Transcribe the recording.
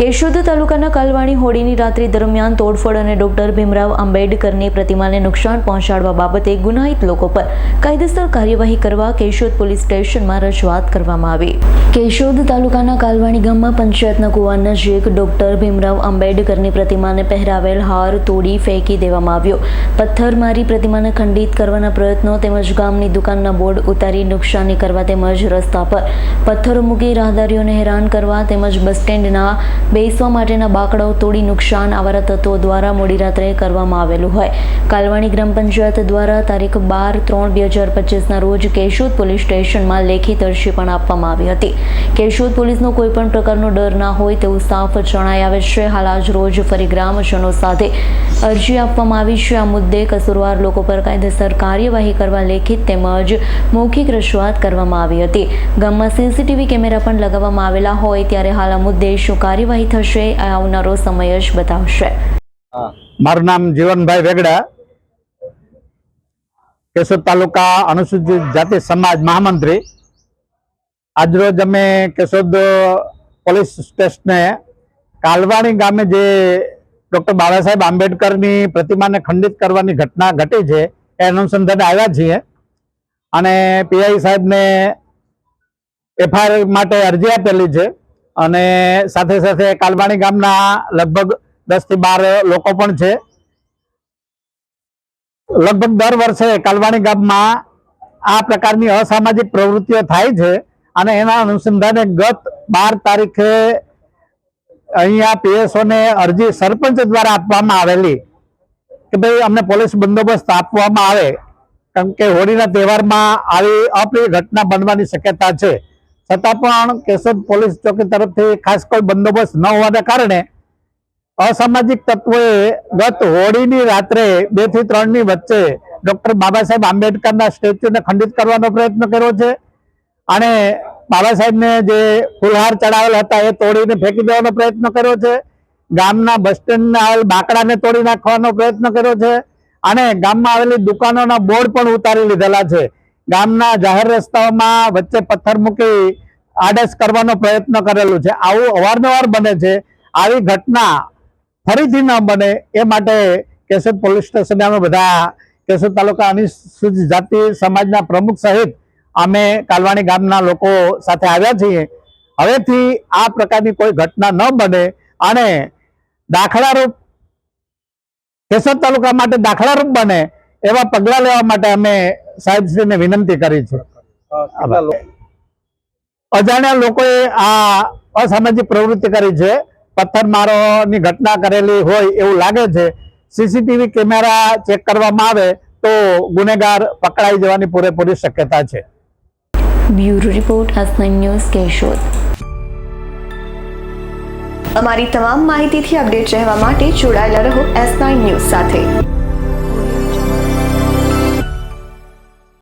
કેશોદ તાલુકાના કાલવાણી હોડીની રાત્રિ દરમિયાન તોડફોડ અને ડોક્ટર ભીમરાવ આંબેડકરની પ્રતિમાને નુકસાન પહોંચાડવા બાબતે ગુનાહિત લોકો પર કાયદેસર કાર્યવાહી કરવા કેશોદ પોલીસ સ્ટેશનમાં રજૂઆત કરવામાં આવી. કેશોદ તાલુકાના કાલવાણી ગામમાં પંચાયતના કુવા નજીક ડોક્ટર ભીમરાવ આંબેડકરની પ્રતિમાને પહેરાવેલ હાર તોડી ફેંકી દેવામાં આવ્યો. પથ્થર મારી પ્રતિમાને ખંડિત કરવાના પ્રયત્નો તેમજ ગામની દુકાનના બોર્ડ ઉતારી નુકસાની કરવા તેમજ રસ્તા પર પથ્થરો મૂકી રાહદારીઓને હેરાન કરવા તેમજ બસ સ્ટેન્ડના બેસવા માટેના બાકડાઓ તોડી નુકસાન આવારા તત્વો દ્વારા મોડી રાત્રે કરવામાં આવેલું હોય. કાલવાણી ગ્રામ પંચાયત દ્વારા તારીખ બાર ત્રણ બે હજાર પચીસના રોજ કેશોદ પોલીસ સ્ટેશનમાં લેખિત અરજી પણ આપવામાં આવી હતી. કેશોદ પોલીસનો કોઈ પણ પ્રકારનો ડર ના હોય તેવું સાફ જણાઈ આવે છે. હાલ આજ રોજ ફરી ગ્રામજનો સાથે અરજી આપવામાં આવી છે. આ મુદ્દે કસૂરવાર લોકો પર કાયદેસર કાર્યવાહી કરવા લેખિત તેમજ મૌખિક રજૂઆત કરવામાં આવી હતી. ગામમાં સીસીટીવી કેમેરા પણ લગાવવામાં આવેલા હોય ત્યારે હાલ આ મુદ્દે શું કાર્યવાહી થશે આવનારો સમય જ બતાવશે. મારું નામ જીવનભાઈ વેગડા. કેશોદ તાલુકા અનુસૂચિત જાતિ સમાજ મહામંત્રી. આજરોજ અમે કેશોદ પોલીસ સ્ટેશને કાલવાણી ગામે જે ડોક્ટર બાબા સાહેબ આંબેડકરની પ્રતિમાને ખંડિત કરવાની ઘટના ઘટી છે, એ અનુસંધાને આવ્યા છીએ. અને પીઆઈ સાહેબને એફઆઈઆર માટે અરજી આપેલી છે. અને સાથે સાથે કાલવાણી ગામના લગભગ દસથી બાર લોકો પણ છે. લગભગ દર વર્ષે કાલવાણી ગામમાં આ પ્રકારની અસામાજિક પ્રવૃત્તિઓ થાય છે અને એના અનુસંધાને ગત બાર તારીખે અહીંયા પીએસઓને અરજી સરપંચ દ્વારા આપવામાં આવેલી કે ભાઈ અમને પોલીસ બંદોબસ્ત આપવામાં આવે, કેમ કે હોળીના તહેવારમાં આવી અપ્રિય ઘટના બનવાની શક્યતા છે. છતાં પણ કેશોદ પોલીસ ચોકી તરફથી ખાસ કોઈ બંદોબસ્ત ન હોવાના કારણે અસામાજિક તત્વોએ ગત હોળીની રાત્રે બેથી ત્રણની વચ્ચે ડોક્ટર બાબા સાહેબ આંબેડકરના સ્ટેચ્યુને ખંડિત કરવાનો પ્રયત્ન કર્યો છે. અને બાબા સાહેબને જે ફુલહાર ચડાવેલા હતા એ તોડીને ફેંકી દેવાનો પ્રયત્ન કર્યો છે. ગામના બસ સ્ટેન્ડના આવેલ બાકડાને તોડી નાખવાનો પ્રયત્ન કર્યો છે. અને ગામમાં આવેલી દુકાનોના બોર્ડ પણ ઉતારી લીધેલા છે. ગામના જાહેર રસ્તાઓમાં વચ્ચે પથ્થર મૂકી આડસ કરવાનો પ્રયત્ન કરેલું છે. આવું અવારનવાર બને છે. આવી ઘટના ફરીથી ન બને એ માટે કેશોદ પોલીસ સ્ટેશને અમે બધા કેશોદ તાલુકા અનુસૂચિત જાતિ સમાજના પ્રમુખ સહિત અમે કાલવાણી ગામના લોકો સાથે આવ્યા છીએ. હવેથી આ પ્રકારની કોઈ ઘટના ન બને અને દાખલારૂપ કેશોદ તાલુકા માટે દાખલારૂપ બને એવા પગલાં લેવા માટે અમે સાહેબશ્રીને વિનંતી કરી છે. અજાણ્યા લોકોએ આ અસામાજિક પ્રવૃત્તિ કરી છે. પથ્થરમારોની ઘટના કરેલી હોય એવું લાગે છે. સીસીટીવી કેમેરા ચેક કરવામાં આવે તો ગુનેગાર પકડાઈ જવાની પૂરેપૂરી શક્યતા છે. Bureau report Hasnan news Keshod. અમારી તમામ માહિતીથી અપડેટ રહેવા માટે જોડાયેલા રહો એસ નાઇન ન્યૂઝ સાથે.